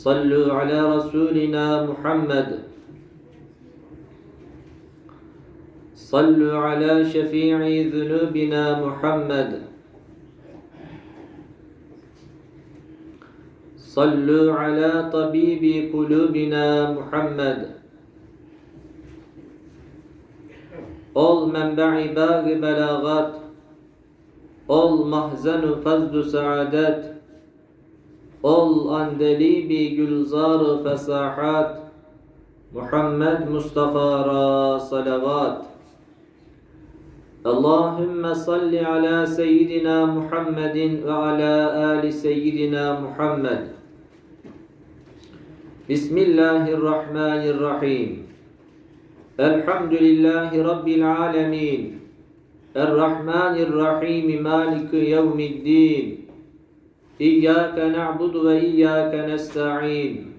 صلوا على رسولنا محمد. صلوا على شفيع ذنوبنا محمد. صلوا على طبيب قلوبنا محمد. Ol menba'i bâgi belâgat Ol mahzenu fazdu saadet Ol andelibi gülzar fesahat. Muhammed Mustafa ra salavat. Allahümme salli ala seyyidina Muhammedin ve ala ali seyyidina Muhammed. Bismillahirrahmanirrahim. Elhamdülillahi Rabbil alemin. Errahmanirrahim. Maliki yevmiddin Na'budu ve iyyâke nesta'in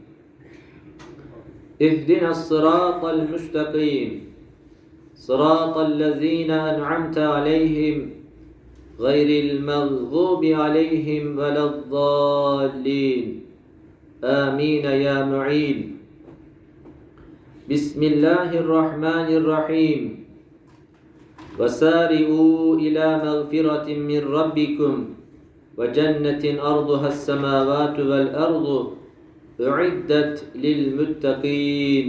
اهدنا الصراط المستقيم. صراط الذين أنعمت عليهم غير المغضوب عليهم ولا الضالين. آمين يا معين. بسم الله الرحمن الرحيم. وسارئوا إلى مغفرة من ربكم. وجنة أرضها السماوات والأرض أعدت للمتقين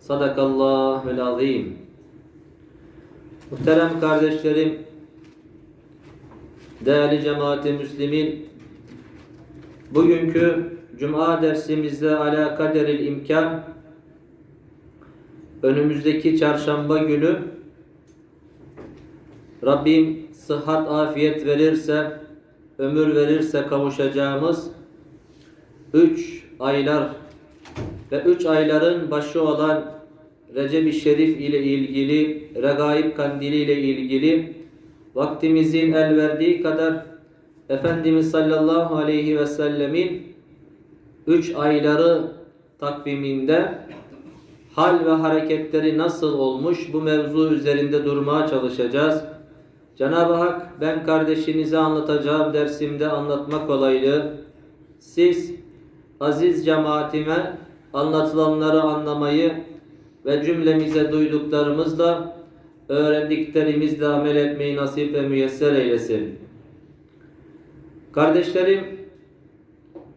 صدق الله العظيم Muhterem kardeşlerim, değerli cemaati müslimin, bugünkü Cuma dersimizde ala kaderil imkan, önümüzdeki çarşamba günü Rabbim sıhhat afiyet verirse, ömür verirse kavuşacağımız üç aylar ve üç ayların başı olan Recep-i Şerif ile ilgili, Regaib Kandili ile ilgili vaktimizin el verdiği kadar Efendimiz sallallahu aleyhi ve sellemin üç ayları takviminde hal ve hareketleri nasıl olmuş bu mevzu üzerinde durmaya çalışacağız. Cenab-ı Hak ben kardeşinize anlatacağım dersimde anlatmak kolaylığı siz aziz cemaatime anlatılanları anlamayı ve cümlemize duyduklarımızla öğrendiklerimizle amel etmeyi nasip ve müyesser eylesin. Kardeşlerim,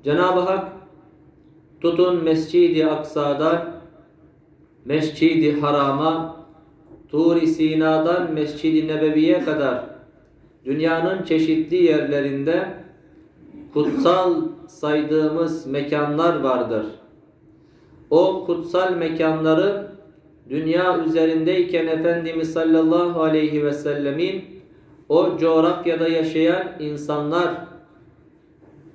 Cenab-ı Hak tutun Mescid-i Aksa'dan Mescid-i Haram'a Tur-i Sina'dan Mescid-i Nebevi'ye kadar dünyanın çeşitli yerlerinde kutsal saydığımız mekanlar vardır. O kutsal mekanları dünya üzerindeyken Efendimiz sallallahu aleyhi ve sellemin o coğrafyada yaşayan insanlar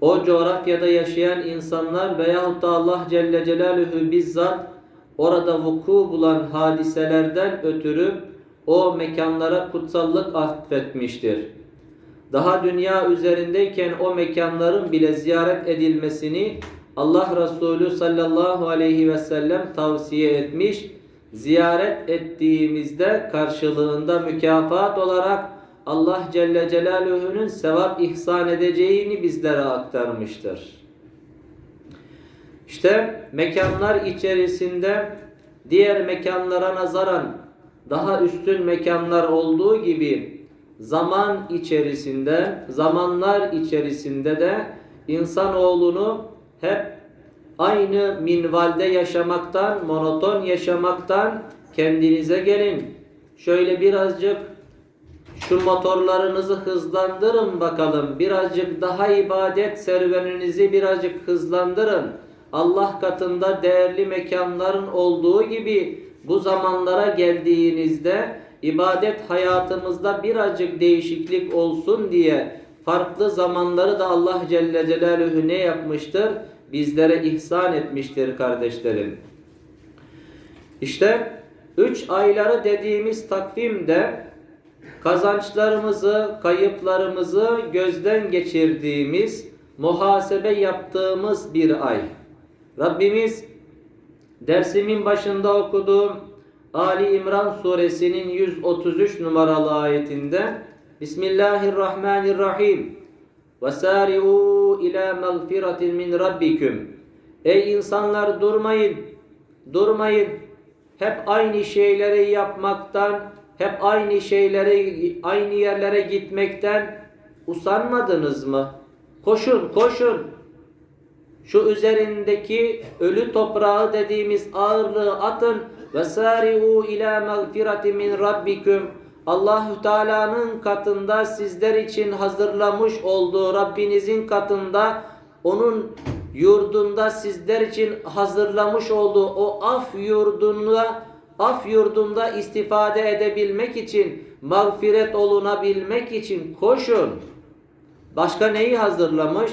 o coğrafyada yaşayan insanlar veyahut da Allah Celle Celaluhu bizzat orada vuku bulan hadiselerden ötürü o mekanlara kutsallık atfetmiştir. Daha dünya üzerindeyken o mekanların bile ziyaret edilmesini Allah Resulü sallallahu aleyhi ve sellem tavsiye etmiş. Ziyaret ettiğimizde karşılığında mükafat olarak Allah Celle Celaluhu'nun sevap ihsan edeceğini bizlere aktarmıştır. İşte mekanlar içerisinde diğer mekanlara nazaran daha üstün mekanlar olduğu gibi zaman içerisinde, zamanlar içerisinde de insanoğlunu hep aynı minvalde yaşamaktan, monoton yaşamaktan kendinize gelin. Şöyle birazcık şu motorlarınızı hızlandırın bakalım. Birazcık daha ibadet serüveninizi birazcık hızlandırın. Allah katında değerli mekanların olduğu gibi bu zamanlara geldiğinizde ibadet hayatımızda birazcık değişiklik olsun diye farklı zamanları da Allah Celle Celaluhu ne yapmıştır? bizlere ihsan etmiştir kardeşlerim. İşte üç ayları dediğimiz takvimde kazançlarımızı, kayıplarımızı gözden geçirdiğimiz, muhasebe yaptığımız bir ay. Rabbimiz dersimin başında okuduğum Ali İmran suresinin 133 numaralı ayetinde Bismillahirrahmanirrahim Vesari'u ila mağfiratin min rabbiküm Ey insanlar durmayın, durmayın. Hep aynı şeyleri yapmaktan, hep aynı şeyleri, aynı yerlere gitmekten usanmadınız mı? Koşun, koşun. Şu üzerindeki ölü toprağı dediğimiz ağırlığı atın ve sari'u ila mağfirati min rabbikum. Allahü Teala'nın katında sizler için hazırlamış olduğu Rabbinizin katında onun yurdunda sizler için hazırlamış olduğu o af yurdunda af yurdunda istifade edebilmek için mağfiret olunabilmek için koşun. Başka neyi hazırlamış?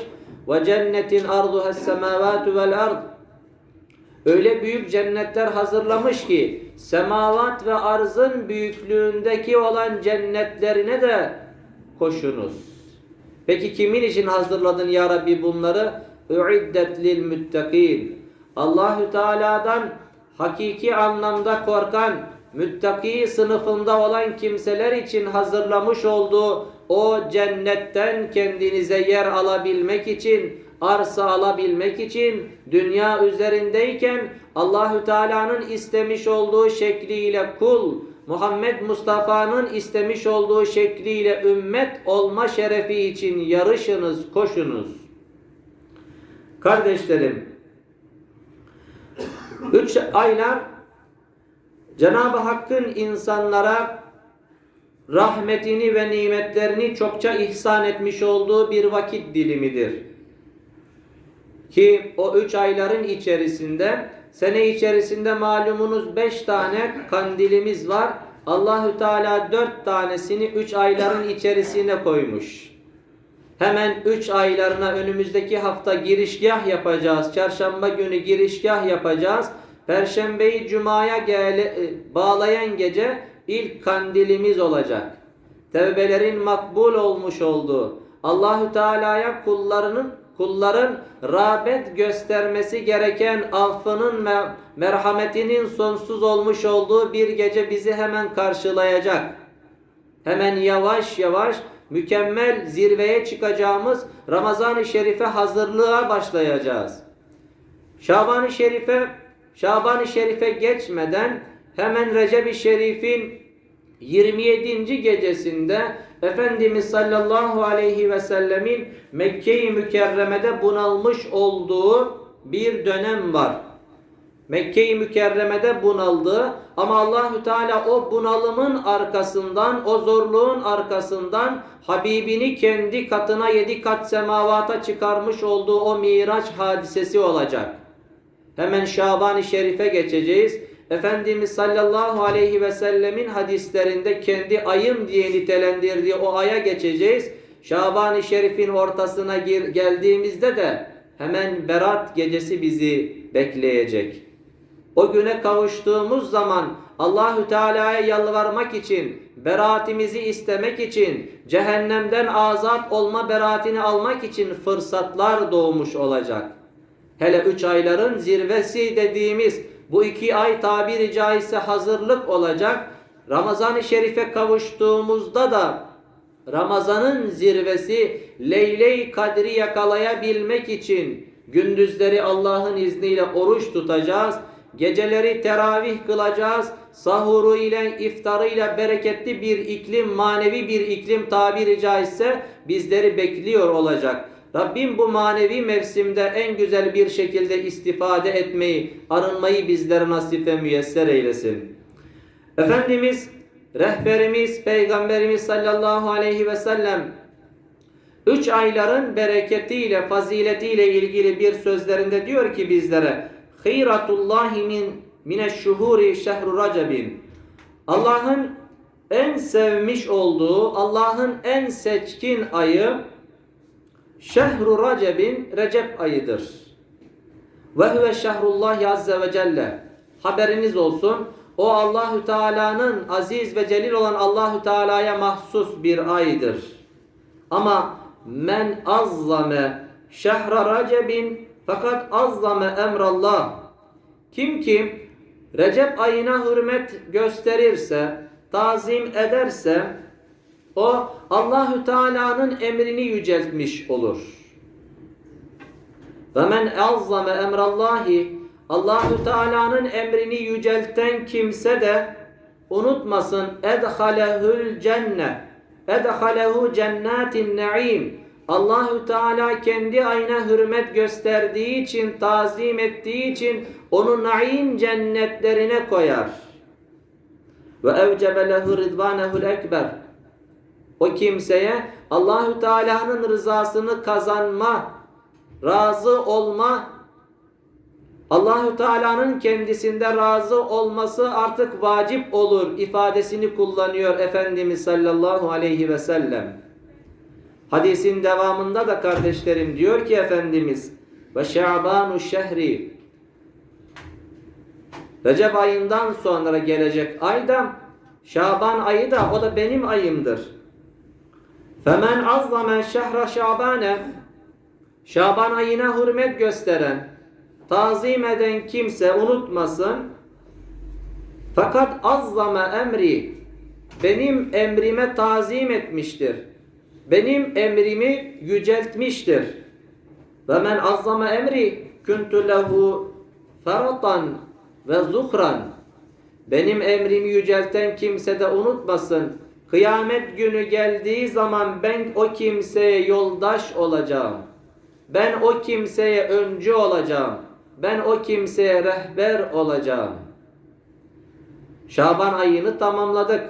Ve cennetin arduha semavatu vel ard. Öyle büyük cennetler hazırlamış ki semavat ve arzın büyüklüğündeki olan cennetlerine de koşunuz. Peki kimin için hazırladın ya Rabbi bunları? Üiddet lil müttakîn. Allahü Teala'dan hakiki anlamda korkan, müttaki sınıfında olan kimseler için hazırlamış olduğu o cennetten kendinize yer alabilmek için, arsa alabilmek için dünya üzerindeyken Allahü Teala'nın istemiş olduğu şekliyle kul, Muhammed Mustafa'nın istemiş olduğu şekliyle ümmet olma şerefi için yarışınız, koşunuz. Kardeşlerim, üç aylar Cenab-ı Hakk'ın insanlara rahmetini ve nimetlerini çokça ihsan etmiş olduğu bir vakit dilimidir. Ki o üç ayların içerisinde sene içerisinde malumunuz beş tane kandilimiz var. Allahü Teala dört tanesini üç ayların içerisine koymuş. Hemen üç aylarına önümüzdeki hafta girişgah yapacağız. Çarşamba günü girişgah yapacağız. Perşembeyi Cuma'ya gele, bağlayan gece ilk kandilimiz olacak. Tevbelerin makbul olmuş olduğu, Allahü Teala'ya kullarının kulların rağbet göstermesi gereken affının ve merhametinin sonsuz olmuş olduğu bir gece bizi hemen karşılayacak. Hemen yavaş yavaş mükemmel zirveye çıkacağımız Ramazan-ı Şerif'e hazırlığa başlayacağız. Şaban-ı Şerif'e Şaban-ı Şerif'e geçmeden hemen Recep-i Şerif'in 27. gecesinde Efendimiz sallallahu aleyhi ve sellemin Mekke-i Mükerreme'de bunalmış olduğu bir dönem var. Mekke-i Mükerreme'de bunaldı ama Allahü Teala o bunalımın arkasından, o zorluğun arkasından Habibini kendi katına yedi kat semavata çıkarmış olduğu o Miraç hadisesi olacak. Hemen Şaban-ı Şerif'e geçeceğiz. Efendimiz sallallahu aleyhi ve sellemin hadislerinde kendi ayım diye nitelendirdiği o aya geçeceğiz. Şaban-ı Şerif'in ortasına gir, geldiğimizde de hemen Berat gecesi bizi bekleyecek. O güne kavuştuğumuz zaman Allahü Teala'ya yalvarmak için, beraatimizi istemek için, cehennemden azat olma beraatini almak için fırsatlar doğmuş olacak. Hele üç ayların zirvesi dediğimiz bu iki ay tabiri caizse hazırlık olacak. Ramazan-ı Şerif'e kavuştuğumuzda da Ramazan'ın zirvesi Leyle-i Kadri yakalayabilmek için gündüzleri Allah'ın izniyle oruç tutacağız. Geceleri teravih kılacağız. Sahuru ile iftarı ile bereketli bir iklim, manevi bir iklim tabiri caizse bizleri bekliyor olacak. Rabbim bu manevi mevsimde en güzel bir şekilde istifade etmeyi, arınmayı bizlere nasip ve müyesser eylesin. Efendimiz, rehberimiz, peygamberimiz sallallahu aleyhi ve sellem üç ayların bereketiyle, faziletiyle ilgili bir sözlerinde diyor ki bizlere Hîratullahi min mineşşuhuri şehru racebin Allah'ın en sevmiş olduğu, Allah'ın en seçkin ayı Şehru Recep'in Recep ayıdır. Ve huve şehrullah azze ve celle. Haberiniz olsun. O Allahü Teala'nın aziz ve celil olan Allahü Teala'ya mahsus bir aydır. Ama men azzame şehra recebin fakat azzame emrallah. Kim ki Recep ayına hürmet gösterirse, tazim ederse o Allahü Teala'nın emrini yüceltmiş olur. Ve men azzame emrallahi Allahü Teala'nın emrini yücelten kimse de unutmasın edhalehül cennet edhalehu cennetin naim Allahü Teala kendi ayına hürmet gösterdiği için, tazim ettiği için onu naim cennetlerine koyar. Ve evcebe lehu ridvanehul ekber. O kimseye Allahü Teala'nın rızasını kazanma, razı olma, Allahü Teala'nın kendisinde razı olması artık vacip olur ifadesini kullanıyor Efendimiz sallallahu aleyhi ve sellem. Hadisin devamında da kardeşlerim diyor ki Efendimiz ve şa'banu şehri Recep ayından sonra gelecek ayda Şaban ayı da o da benim ayımdır. Femen azzame şehra şabane Şaban ayına hürmet gösteren, tazim eden kimse unutmasın. Fakat azzame emri benim emrime tazim etmiştir. Benim emrimi yüceltmiştir. Ve men azzama emri kuntu lehu feratan ve zuhran. Benim emrimi yücelten kimse de unutmasın. Kıyamet günü geldiği zaman ben o kimseye yoldaş olacağım. Ben o kimseye öncü olacağım. Ben o kimseye rehber olacağım. Şaban ayını tamamladık.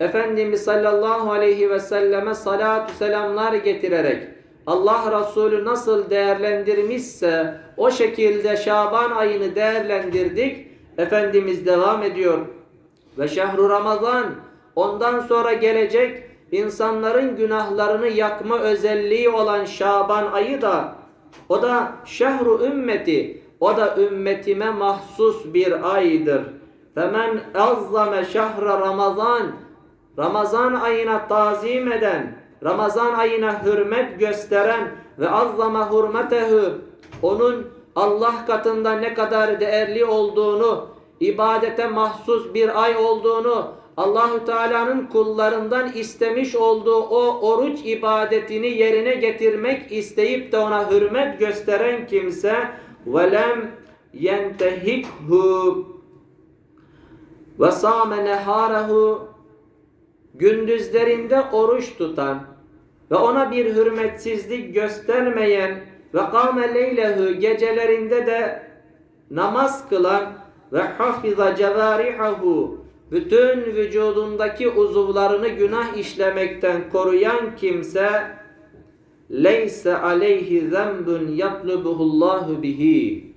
Efendimiz sallallahu aleyhi ve selleme salatu selamlar getirerek Allah Resulü nasıl değerlendirmişse o şekilde Şaban ayını değerlendirdik. Efendimiz devam ediyor. Ve şehru Ramazan ondan sonra gelecek insanların günahlarını yakma özelliği olan Şaban ayı da o da şehru ümmeti o da ümmetime mahsus bir aydır. Femen azzame şehra Ramazan Ramazan ayına tazim eden, Ramazan ayına hürmet gösteren ve azzama hurmetehu onun Allah katında ne kadar değerli olduğunu, ibadete mahsus bir ay olduğunu, Allahü Teala'nın kullarından istemiş olduğu o oruç ibadetini yerine getirmek isteyip de ona hürmet gösteren kimse velem yentehikhu ve sâme neharehu gündüzlerinde oruç tutan ve ona bir hürmetsizlik göstermeyen ve kâme leylehu gecelerinde de namaz kılan ve hafiza cevarihahu bütün vücudundaki uzuvlarını günah işlemekten koruyan kimse leyse aleyhi zembun yatlubuhullahu bihi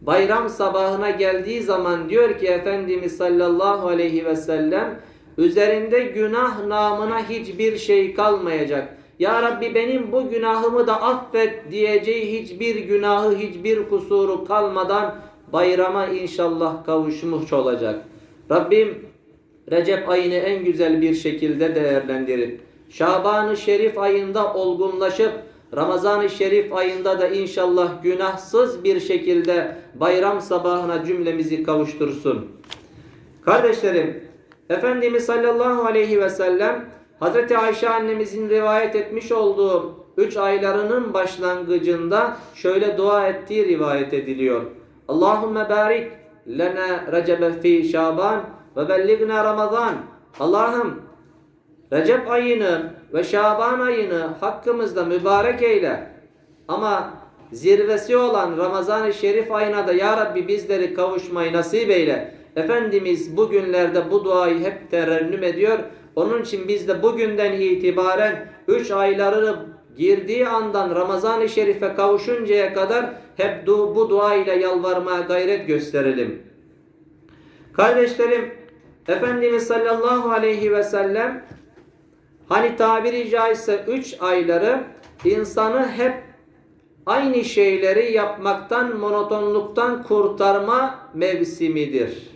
bayram sabahına geldiği zaman diyor ki Efendimiz sallallahu aleyhi ve sellem üzerinde günah namına hiçbir şey kalmayacak. Ya Rabbi benim bu günahımı da affet diyeceği hiçbir günahı, hiçbir kusuru kalmadan bayrama inşallah kavuşmuş olacak. Rabbim Recep ayını en güzel bir şekilde değerlendirip Şaban-ı Şerif ayında olgunlaşıp Ramazan-ı Şerif ayında da inşallah günahsız bir şekilde bayram sabahına cümlemizi kavuştursun. Kardeşlerim, Efendimiz sallallahu aleyhi ve sellem Hazreti Ayşe annemizin rivayet etmiş olduğu üç aylarının başlangıcında şöyle dua ettiği rivayet ediliyor. Allahümme barik lena recebe fi şaban ve belligna ramazan. Allah'ım Recep ayını ve Şaban ayını hakkımızda mübarek eyle. Ama zirvesi olan Ramazan-ı Şerif ayına da Ya Rabbi bizleri kavuşmayı nasip eyle. Efendimiz bu günlerde bu duayı hep terennüm ediyor. Onun için biz de bugünden itibaren 3 ayları girdiği andan Ramazan-ı Şerif'e kavuşuncaya kadar hep du bu dua ile yalvarmaya gayret gösterelim. Kardeşlerim, Efendimiz sallallahu aleyhi ve sellem hani tabiri caizse 3 ayları insanı hep aynı şeyleri yapmaktan, monotonluktan kurtarma mevsimidir.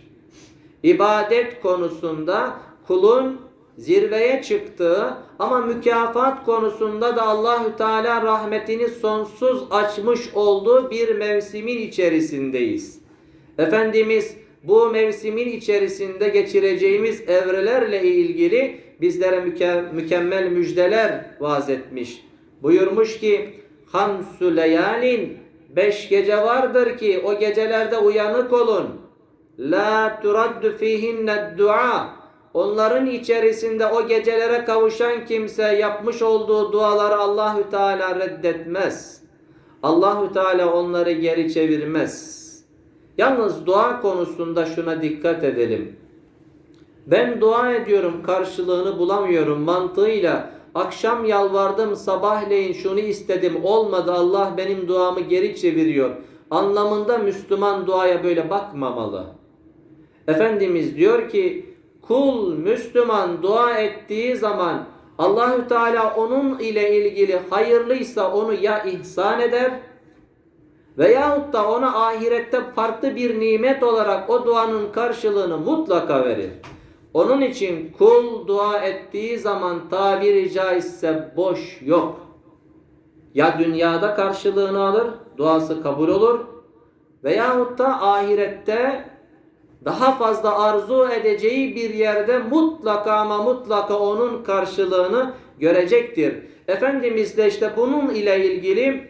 İbadet konusunda kulun zirveye çıktığı ama mükafat konusunda da Allahü Teala rahmetini sonsuz açmış olduğu bir mevsimin içerisindeyiz. Efendimiz bu mevsimin içerisinde geçireceğimiz evrelerle ilgili bizlere müke- mükemmel müjdeler vaaz etmiş. Buyurmuş ki Hamsu leyalin beş gece vardır ki o gecelerde uyanık olun. La turaddu fihinne dua Onların içerisinde o gecelere kavuşan kimse yapmış olduğu duaları Allahü Teala reddetmez. Allahü Teala onları geri çevirmez. Yalnız dua konusunda şuna dikkat edelim. Ben dua ediyorum karşılığını bulamıyorum mantığıyla akşam yalvardım sabahleyin şunu istedim olmadı Allah benim duamı geri çeviriyor. Anlamında Müslüman duaya böyle bakmamalı. Efendimiz diyor ki kul Müslüman dua ettiği zaman Allahü Teala onun ile ilgili hayırlıysa onu ya ihsan eder veyahut da ona ahirette farklı bir nimet olarak o duanın karşılığını mutlaka verir. Onun için kul dua ettiği zaman tabiri caizse boş yok. Ya dünyada karşılığını alır, duası kabul olur veyahut da ahirette daha fazla arzu edeceği bir yerde mutlaka ama mutlaka onun karşılığını görecektir. Efendimiz de işte bunun ile ilgili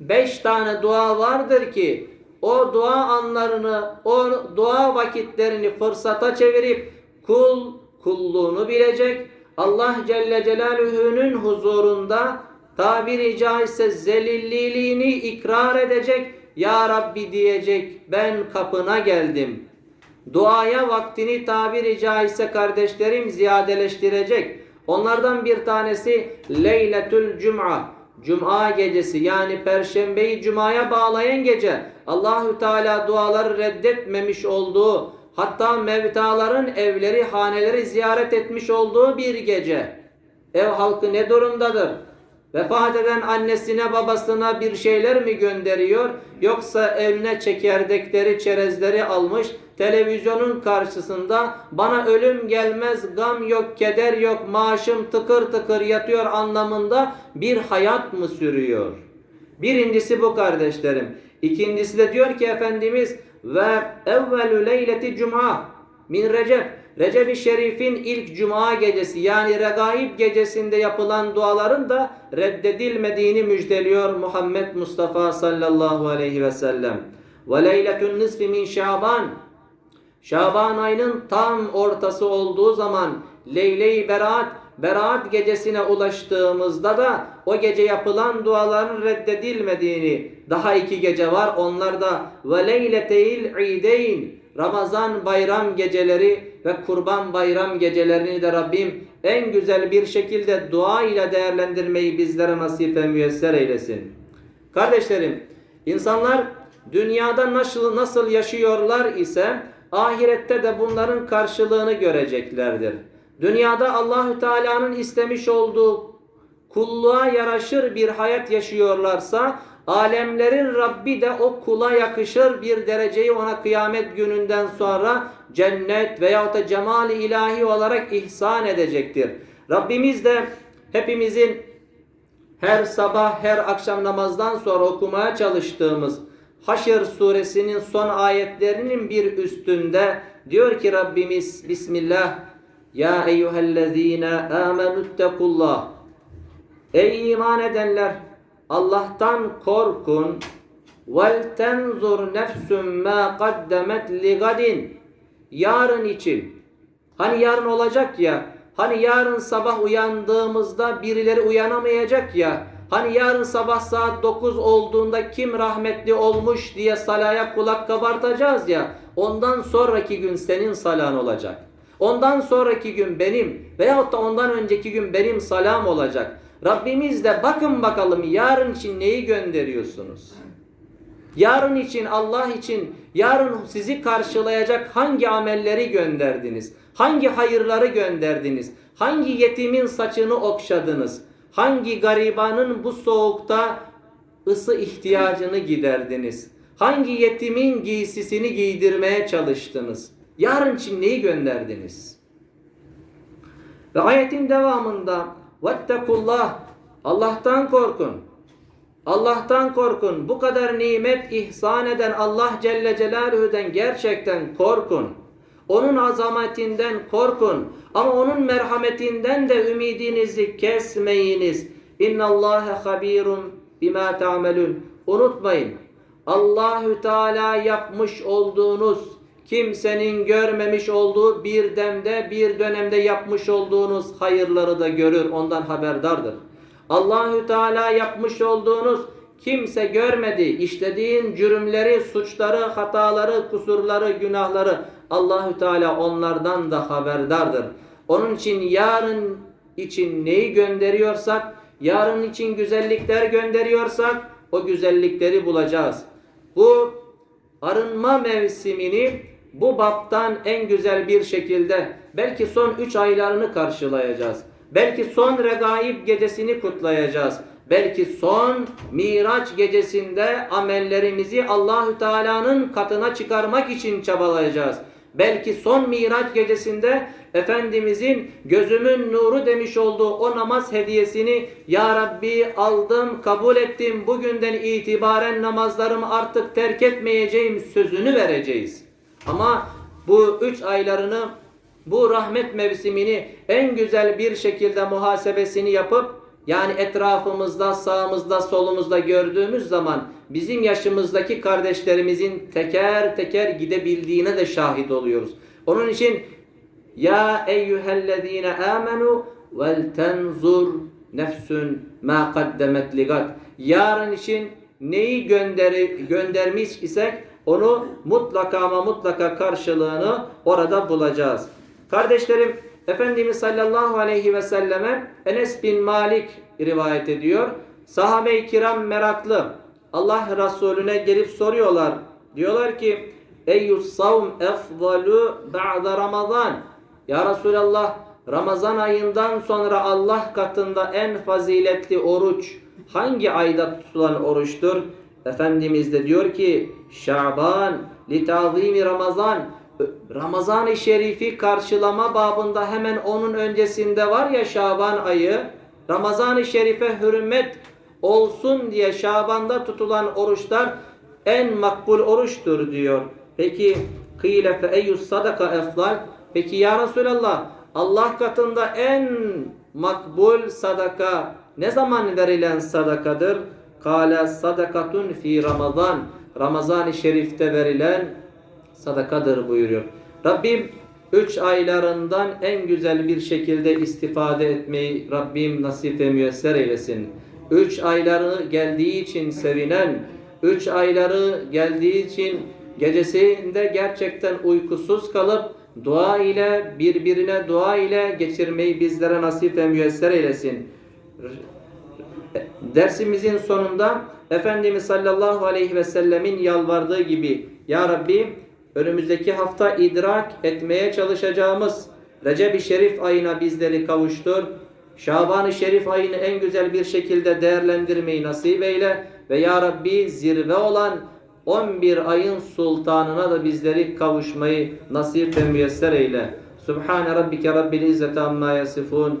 beş tane dua vardır ki o dua anlarını, o dua vakitlerini fırsata çevirip kul kulluğunu bilecek. Allah Celle Celaluhu'nun huzurunda tabiri caizse zelilliliğini ikrar edecek. Ya Rabbi diyecek ben kapına geldim. Duaya vaktini tabiri caizse kardeşlerim ziyadeleştirecek. Onlardan bir tanesi Leyletül Cum'a. Cuma gecesi yani perşembeyi cumaya bağlayan gece Allahü Teala duaları reddetmemiş olduğu hatta mevtaların evleri haneleri ziyaret etmiş olduğu bir gece. Ev halkı ne durumdadır? Vefat eden annesine babasına bir şeyler mi gönderiyor yoksa eline çekirdekleri çerezleri almış televizyonun karşısında bana ölüm gelmez gam yok keder yok maaşım tıkır tıkır yatıyor anlamında bir hayat mı sürüyor? Birincisi bu kardeşlerim. İkincisi de diyor ki Efendimiz ve evvelü leyleti cuma min recep Recep-i Şerif'in ilk cuma gecesi yani regaib gecesinde yapılan duaların da reddedilmediğini müjdeliyor Muhammed Mustafa sallallahu aleyhi ve sellem. Ve leyletün nisfi min şaban Şaban ayının tam ortası olduğu zaman Leyle-i Berat, Berat gecesine ulaştığımızda da o gece yapılan duaların reddedilmediğini daha iki gece var. Onlar da ve leyleteyil ideyn Ramazan bayram geceleri ve kurban bayram gecelerini de Rabbim en güzel bir şekilde dua ile değerlendirmeyi bizlere nasip ve müyesser eylesin. Kardeşlerim, insanlar dünyada nasıl nasıl yaşıyorlar ise ahirette de bunların karşılığını göreceklerdir. Dünyada Allahü Teala'nın istemiş olduğu kulluğa yaraşır bir hayat yaşıyorlarsa alemlerin Rabbi de o kula yakışır bir dereceyi ona kıyamet gününden sonra cennet veyahut da cemali ilahi olarak ihsan edecektir. Rabbimiz de hepimizin her sabah her akşam namazdan sonra okumaya çalıştığımız Haşr suresinin son ayetlerinin bir üstünde diyor ki Rabbimiz Bismillah Ya eyyühellezine amenüttekullah Ey iman edenler Allah'tan korkun vel tenzur nefsum ma kaddemet li gadin yarın için hani yarın olacak ya hani yarın sabah uyandığımızda birileri uyanamayacak ya Hani yarın sabah saat 9 olduğunda kim rahmetli olmuş diye salaya kulak kabartacağız ya. Ondan sonraki gün senin salan olacak. Ondan sonraki gün benim veyahut da ondan önceki gün benim salam olacak. Rabbimiz de bakın bakalım yarın için neyi gönderiyorsunuz? Yarın için Allah için yarın sizi karşılayacak hangi amelleri gönderdiniz? Hangi hayırları gönderdiniz? Hangi yetimin saçını okşadınız? Hangi garibanın bu soğukta ısı ihtiyacını giderdiniz? Hangi yetimin giysisini giydirmeye çalıştınız? Yarın için neyi gönderdiniz? Ve ayetin devamında vettekullah Allah'tan korkun. Allah'tan korkun. Bu kadar nimet ihsan eden Allah Celle Celaluhu'dan gerçekten korkun. Onun azametinden korkun. Ama onun merhametinden de ümidinizi kesmeyiniz. İnna Allahe habirun bima ta'melun. Unutmayın. Allahü Teala yapmış olduğunuz kimsenin görmemiş olduğu bir demde bir dönemde yapmış olduğunuz hayırları da görür. Ondan haberdardır. Allahü Teala yapmış olduğunuz kimse görmedi. İşlediğin cürümleri, suçları, hataları, kusurları, günahları Allahü Teala onlardan da haberdardır. Onun için yarın için neyi gönderiyorsak, yarın için güzellikler gönderiyorsak o güzellikleri bulacağız. Bu arınma mevsimini bu baptan en güzel bir şekilde belki son 3 aylarını karşılayacağız. Belki son regaib gecesini kutlayacağız. Belki son Miraç gecesinde amellerimizi Allahü Teala'nın katına çıkarmak için çabalayacağız. Belki son Miraç gecesinde Efendimizin gözümün nuru demiş olduğu o namaz hediyesini Ya Rabbi aldım, kabul ettim. Bugünden itibaren namazlarımı artık terk etmeyeceğim sözünü vereceğiz. Ama bu üç aylarını bu rahmet mevsimini en güzel bir şekilde muhasebesini yapıp yani etrafımızda, sağımızda, solumuzda gördüğümüz zaman bizim yaşımızdaki kardeşlerimizin teker teker gidebildiğine de şahit oluyoruz. Onun için ya eyyühellezine amenu vel tenzur nefsün ma kaddemet ligat. Yarın için neyi gönderi, göndermiş isek onu mutlaka ama mutlaka karşılığını orada bulacağız. Kardeşlerim Efendimiz sallallahu aleyhi ve selleme Enes bin Malik rivayet ediyor. Sahabe-i kiram meraklı. Allah Resulüne gelip soruyorlar. Diyorlar ki Eyyus savm efdalu ba'da Ramazan. Ya Resulallah Ramazan ayından sonra Allah katında en faziletli oruç hangi ayda tutulan oruçtur? Efendimiz de diyor ki Şaban li tazimi Ramazan Ramazan-ı Şerif'i karşılama babında hemen onun öncesinde var ya Şaban ayı Ramazan-ı Şerif'e hürmet olsun diye Şaban'da tutulan oruçlar en makbul oruçtur diyor. Peki kıyle fe eyyus sadaka efdal Peki ya Resulallah Allah katında en makbul sadaka ne zaman verilen sadakadır? Kale sadakatun fi Ramazan. Ramazan-ı Şerif'te verilen sadakadır buyuruyor. Rabbim üç aylarından en güzel bir şekilde istifade etmeyi Rabbim nasip ve müyesser eylesin. Üç ayları geldiği için sevinen, üç ayları geldiği için gecesinde gerçekten uykusuz kalıp dua ile birbirine dua ile geçirmeyi bizlere nasip ve müyesser eylesin. Dersimizin sonunda Efendimiz sallallahu aleyhi ve sellemin yalvardığı gibi Ya Rabbi önümüzdeki hafta idrak etmeye çalışacağımız Recep-i Şerif ayına bizleri kavuştur. Şaban-ı Şerif ayını en güzel bir şekilde değerlendirmeyi nasip eyle ve Ya Rabbi zirve olan 11 ayın sultanına da bizleri kavuşmayı nasip ve müyesser eyle. Subhane rabbike rabbil izzeti amma yasifun